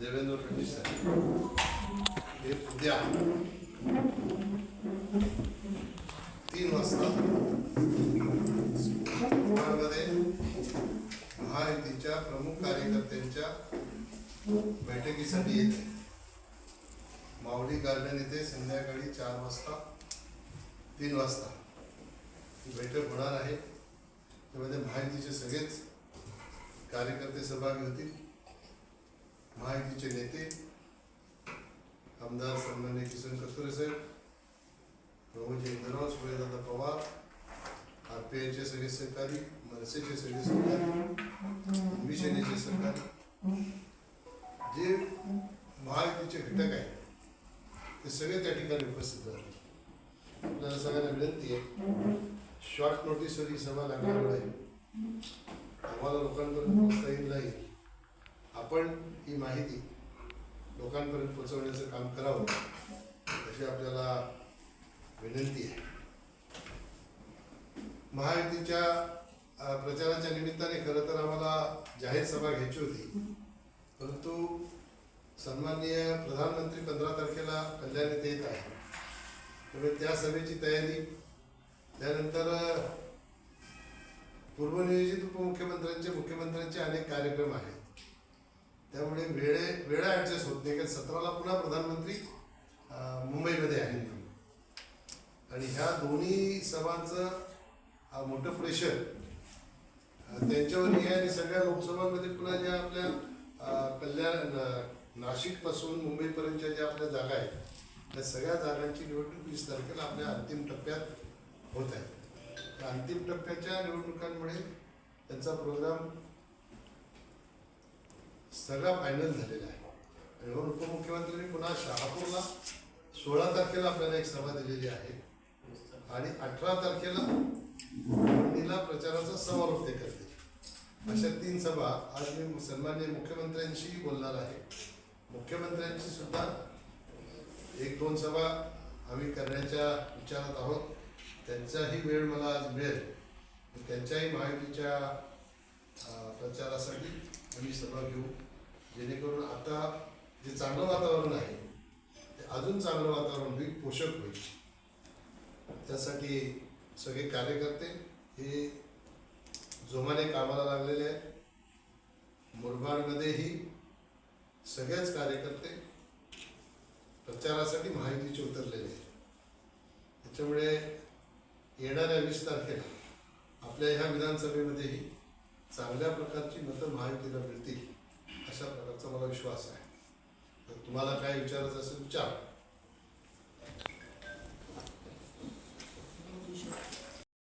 देवेंद्र फडणवीस हे उद्या तीन वाजता महायुतीच्या प्रमुख कार्यकर्त्यांच्या बैठकीसाठी येते माऊली गार्डन येथे संध्याकाळी चार वाजता तीन वाजता ही बैठक होणार आहे. त्यामध्ये महायुतीचे सगळेच कार्यकर्ते सहभागी होतील. महायुतीचे नेते आमदार सन्मान्य किसन कस्तुरे साहेब प्रभूजी इंद्रराव सुरेदादा पवार आर पी आयचे सगळे सहकारी मनसेचे सगळे सहकारी मिशनेचे सहकारी. जे महायुतीचे घटक आहेत ते सगळे त्या ठिकाणी उपस्थित राहतील आपल्याला सगळ्यांना विनंती आहे शॉर्ट नोटीसवर ही सभा लागल्यामुळे आम्हाला लोकांपर्यंत पोहोचता येईल नाही. आपण ही माहिती लोकांपर्यंत पोहोचवण्याचं काम करावं अशी आपल्याला विनंती आहे. महायुतीच्या प्रचाराच्या निमित्ताने खरं तर आम्हाला जाहीर सभा घ्यायची होती. परंतु सन्माननीय प्रधानमंत्री पंधरा तारखेला कल्याण येत आहे. त्यामुळे त्या सभेची तयारी त्यानंतर पूर्वनियोजित उपमुख्यमंत्र्यांचे मुख्यमंत्र्यांचे अनेक कार्यक्रम आहेत. त्यामुळे वेळे वेळा ॲडजस्ट होत नाही. कारण सतराला पुन्हा प्रधानमंत्री मुंबईमध्ये आहेत आणि ह्या दोन्ही सभांचं मोठं प्रेशर त्यांच्यावर हे आणि सगळ्या लोकसभांमध्ये पुन्हा ज्या आपल्या कल्याण नाशिकपासून मुंबईपर्यंतच्या ज्या आपल्या जागा आहेत त्या सगळ्या जागांची निवडणूक वीस तारखेला आपल्या अंतिम टप्प्यात होत आहे. अंतिम टप्प्याच्या निवडणुकांमुळे त्यांचा प्रोग्राम सगळा फायनल झालेला आहे. आणि म्हणून उपमुख्यमंत्र्यांनी पुन्हा शहापूरला सोळा तारखेला आपल्याला एक सभा दिलेली आहे. आणि अठरा तारखेला मंडीला प्रचाराचा समारोप ते करतील. अशा तीन सभा आज मी सन्मान्य मुख्यमंत्र्यांशी बोलणार आहे. मुख्यमंत्र्यांची सुद्धा एक दोन सभा आम्ही करण्याच्या विचारात आहोत. त्यांचाही वेळ मला आज मिळेल. त्यांच्याही माहितीच्या प्रचारासाठी आम्ही सभा घेऊ. जेणेकरून आता जे चांगलं वातावरण आहे ते अजून चांगलं वातावरण होईल पोषक होईल. त्यासाठी सगळे कार्यकर्ते हे जोमाने कामाला लागलेले आहेत. मुरबाडमध्येही सगळेच कार्यकर्ते प्रचारासाठी माहितीचे उतरलेले आहेत. त्याच्यामुळे येणाऱ्या वीस तारखेला आपल्या ह्या विधानसभेमध्येही चांगल्या प्रकारची मतं महायुतीला मिळतील अशा प्रकारचा मला विश्वास आहे. तर तुम्हाला काय विचारायचं असेल विचार.